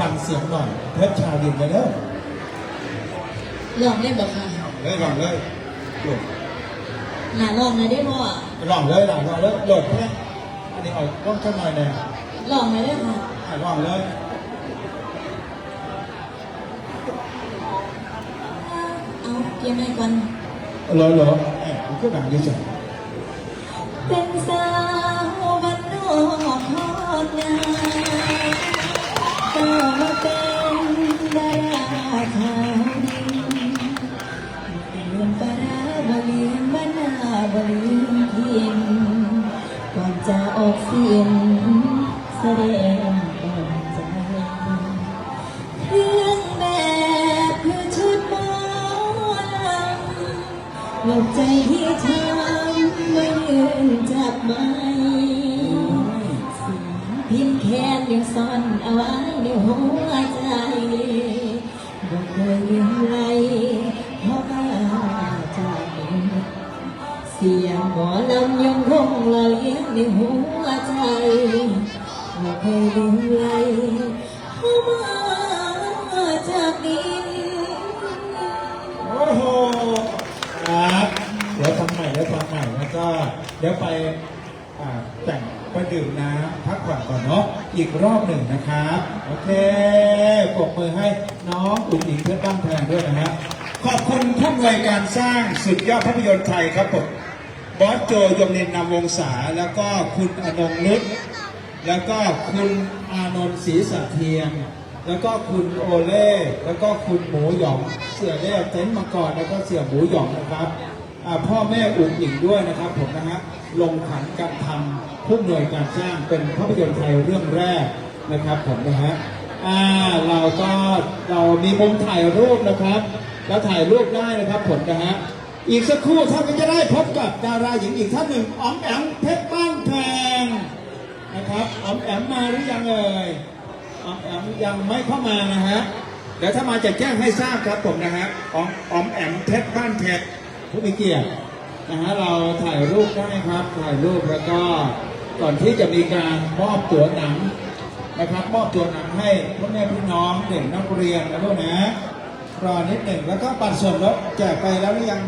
ฟังเสียงหน่อยเพชรชาดินไปเด้อลองได้บอกค่ะเลยลองเลยโหลดหนาลองเลยได้พ่อลองเลยลองเลยโหลดแค่อันนี้เอาต้องเท่าหน่อยแน่ลองเลยได้ค่ะอะลองเลยเอาเกี่ยวไม่ก่อนเหรอเหรอแอบมันก็หนังเยอะเป็นสาว มาเป็นดาราขาวดีเรียนปลาร้าบลียนบ้านนาบลียนทินก่อนจะออกเสียงแสดงก่อนใจเครื่องแบบคือชุดหมอลำหลบใจที่ทำไม่ยืนจับไม้ แคนยังซ่อนเอาไว้ในหัวใจบอกเคยลืมไหลเพราะว่าจากเสียงหมอลำยังคงละเลี้ยงในหัวใจบอกเคยลืมไหลเพราะว่าจากดินๆโอ้โหครับเดี๋ยวทำใหม่เดี๋ยวทำใหม่แล้วก็เดี๋ยวไปอ่าแต่งไปดื่มน้ำพักผ่อนก่อนเนาะ อีกรอบหนึ่งนะครับ โอเคปรบมือให้น้องอุ๋งอิงเพื่อนบ้านแพงด้วยนะฮะขอบคุณผู้อำนวยการสร้างสุดยอดภาพยนตร์ไทยครับผมบอสโจยมเนินนำวงศาแล้วก็คุณอนงนุชแล้วก็คุณอานนท์ศรีสัเทียมแล้วก็คุณโอเล่แล้วก็คุณหมูหยอง เสี่ยเล่เต็นท์มาก่อนแล้วก็เสี่ยหมูหยองนะครับ พ่อแม่อุ๋งอิงด้วยนะครับผมนะฮะลงขันการทำผู้หน่วยการสร้างเป็นภาพยนตร์ไทยเรื่องแรกนะครับผมนะฮะอ่าเราก็เรามีมุมถ่ายรูปนะครับแล้วถ่ายรูปได้นะครับผมนะฮะอีกสักครู่ท่านก็จะได้พบกับดาราหญิงอีกท่านหนึ่งอ๋อมแอมเพชรบ้านแพงนะครับอ๋อมแอมมาหรือยังเอ่ยอ๋อมแอมยังไม่เข้ามานะฮะเดี๋ยวถ้ามาจะแจ้งให้ทราบครับผมนะฮะอมอ๋อมแอมเพชรบ้านแพง ผู้มีเกียรตินะฮะเราถ่ายรูปได้ครับ ถ่ายรูปแล้วก็ก่อนที่จะมีการมอบตั๋วหนังนะครับ มอบตั๋วหนังให้พ่อแม่พี่น้องเด็กนักเรียนนะลูกนะรอนิดหนึ่งแล้วก็บัตรส่วนลดแจกไปแล้วหรือยัง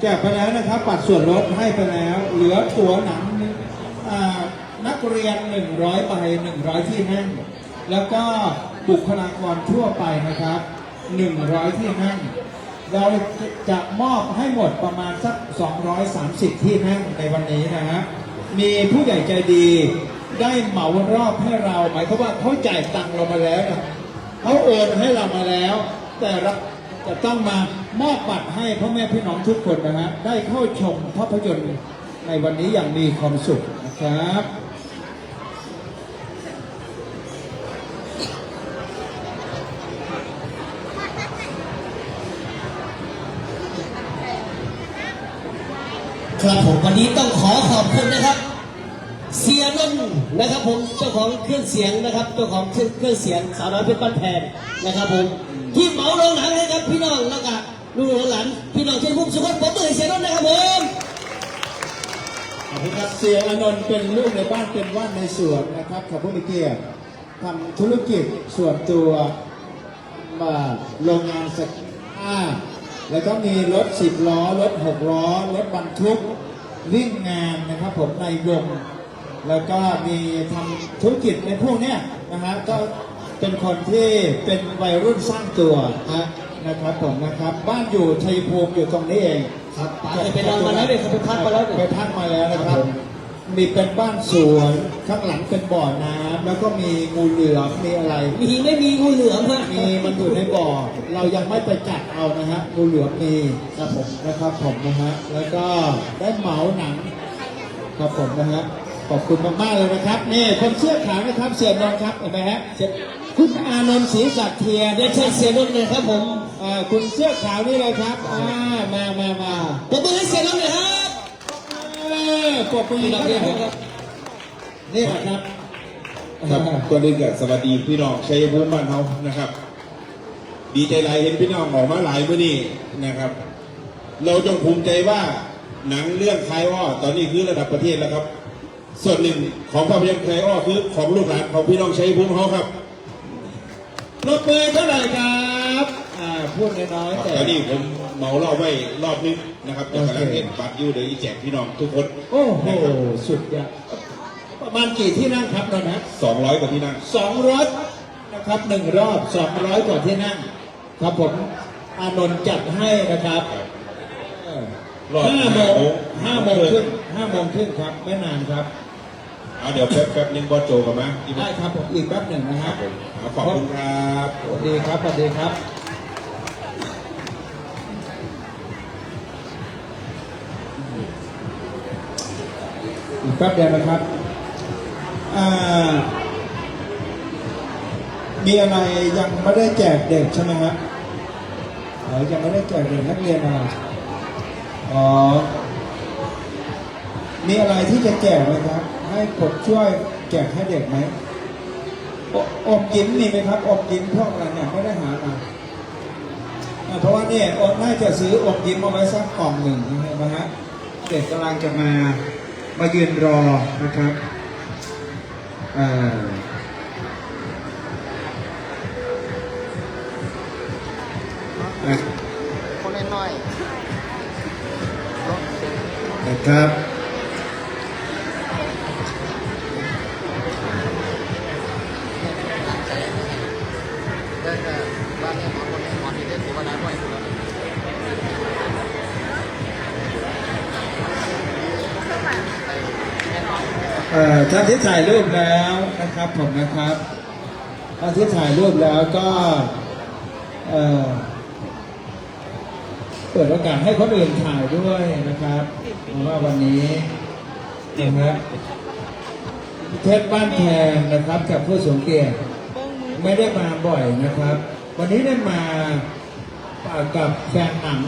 แจกไปแล้วนะครับบัตรส่วนลดให้ไปแล้ว เหลือตั๋วหนังนักเรียน 100ใบ100 ที่นั่งแล้วก็บุคลากรทั่วไปนะครับ 100 ที่นั่ง เราจะมอบให้หมดประมาณสัก 230 ที่นั่งในวันนี้นะฮะ มีผู้ใหญ่ใจดีได้เหมารอบให้เรา หมายความว่าเขาจ่ายตังค์เรามาแล้วนะเขาโอนให้เรามาแล้ว แต่เราจะต้องมามอบบัตรให้พ่อแม่พี่น้องทุกคนนะฮะ ได้เข้าชมภาพยนตร์ในวันนี้อย่างมีความสุขนะครับ ครับผมวันนี้ต้องขอขอบคุณนะครับเสียนนนะครับผมเจ้าของเครื่องเสียงนะครับเจ้าของเครื่องเครื่องเสียงสาวน้อยเพชรบ้านแพงนะครับผมที่เหมาโรงหนังให้กับพี่น้องแล้วก็ลูกหลานพี่น้องที่พุ่มสุขผมเปิดเสียนนนะครับผมขอบคุณครับเสียอนนท์เป็นลูกในบ้านเป็นว่านในสวนนะครับขอบคุณเกียรติทำธุรกิจส่วนตัวมาโรงงานสก้า แล้วก็มีรถสิบล้อ รถหกล้อ รถบรรทุกวิ่งงานนะครับผมในวงแล้วก็มีทำธุรกิจในพวกเนี้ยนะฮะก็เป็นคนที่เป็นวัยรุ่นสร้างตัวฮะนะครับผมนะครับ บ้านอยู่ชัยภูมิอยู่ตรงนี้เองครับป๋าเคยไปนอนมาแล้วเนี่ยเคยไปพักมาแล้วไปเนี่ยพักมาแล้วนะครับ มีเป็นบ้านสวนข้างหลังเป็นบ่อน้ำแล้วก็มีงูเหลือมมีอะไร มีไม่มีงูเหลือมฮะมีมันอยู่ในบ่อ เรายังไม่ไปจัดเอานะฮะงูเหลือมมีครับผมนะครับผมนะฮะแล้วก็ได้เหมาหนังครับผมนะฮะขอบคุณมากๆเลยนะครับนี่คนเสื้อขาวนะครับเสียนนท์ครับเห็นไหมฮะเสียคุณอานนท์ศรีสัตย์เทียนเดี๋ยวเชิญเสียนนท์เลยครับผมอ่าคุณเสื้อขาวนี่เลยครับอ่ามามามาผมเปิดให้เสียนนท์เลยครับเออ ปรบมือพี่คน้รัองที่ผมบครับนี่แหละครับครับก่อนอื่นก็สวัสดีพี่น้องชัยภูมิบ้านเฮานะครับ ดีใจหลายเห็นพี่น้องออกมาหลายเมื่อนี้นะครับ เราจงภูมิใจว่าหนังเรื่องคลายอ้อตอนนี้คือระดับประเทศแล้วครับ ส่วนหนึ่งของภาพยนตร์คลายอ้อคือของลูกหลานของพี่น้องชัยภูมิเขาครับปรบมือเท่าไหร่ครับอ่า พูดน้อยๆแต่ ตอนนี้ผมเหมารอบไว้รอบนึงนะครับจะกำลังเห็นบัตรอยู่เดี๋ยวอีแจกพี่น้องทุกคนโอ้โหนะครับสุดยอดประมาณกี่ที่นั่งครับตอนนี้สองร้อยกว่าที่นั่ง สองร้อยนะครับหนึ่งรอบสองร้อยกว่าที่นั่ง ครับผมอานนท์จัดให้นะครับเออรอบห้าโมงห้าห้าโมโมงง ครึ่งห้าโมงครึ่งครับไม่นานครับ เอาเดี๋ยวแป๊บแป๊บนึงบอสโจกันมาอีกได้ครับผมอีกแป๊บหนึ่งนะคครัรับบผมเอาขอบคุณครับ สวัสดีครับสวัสดีครับ แป๊บเดียวนะครับ มีอะไรยังไม่ได้แจกเด็กใช่ไหมครับยังไม่ได้แจกเด็กนักเรียนอะไรอ๋อ มีอะไรที่จะแจกไหมครับ ให้ผมช่วยแจกให้เด็กไหมออมยิ้มมีไหมครับอมยิ้มพวกอะไรเนี่ยไม่ได้หามาอ่าเพราะว่าเนี่ยอมน่าจะซื้ออมยิ้มเอาไว้สักกล่องหนึ่งนะฮะเด็กกำลังจะมา มายืนรอนะครับอ่าอะคนน้อยนะครับ อ่อท่านที่ถ่ายรูปแล้วนะครับผมนะครับท่านที่ถ่ายรูปแล้วก็เอ่อเปิดโอกาสให้คนอื่นถ่ายด้วยนะครับเพราะว่าวันนี้นะฮะเพชรบ้านแพงนะครับกับผู้สูงเกียรติไม่ได้มาบ่อยนะครับ วันนี้ได้มากับแฟนหนัง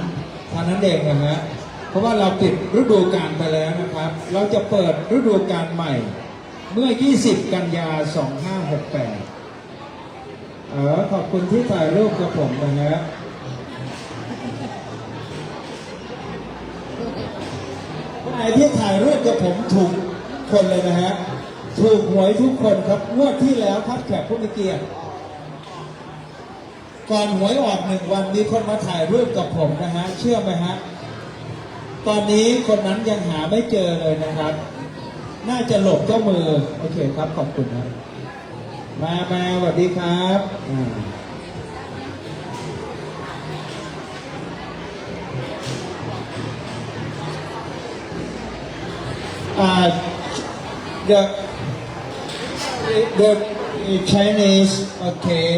เท่านั้นเองนะฮะ ราะว่าเราปิดฤดูกาลไปแล้วนะครับ เราจะเปิดฤดูกาลใหม่ เมื่อ 20 กันยา 2568 เออขอบคุณที่ถ่ายรูปกับผมนะฮะคนไหนที่ถ่ายรูปกับผมถูกคนเลยนะฮะ ถูกหวยทุกคนครับงวดที่แล้วครับแขกผู้มีเกียรติก่อนหวยออกหนึ่งวันมีคนมาถ่ายรูปกับผมนะฮะ เชื่อไหมฮะ ตอนนี้คนนั้นยังหาไม่เจอเลยนะครับ น่าจะหลบเจ้ามือ โอเคครับขอบคุณครับ มามาสวัสดีครับอ่า uh, the the Chinese okay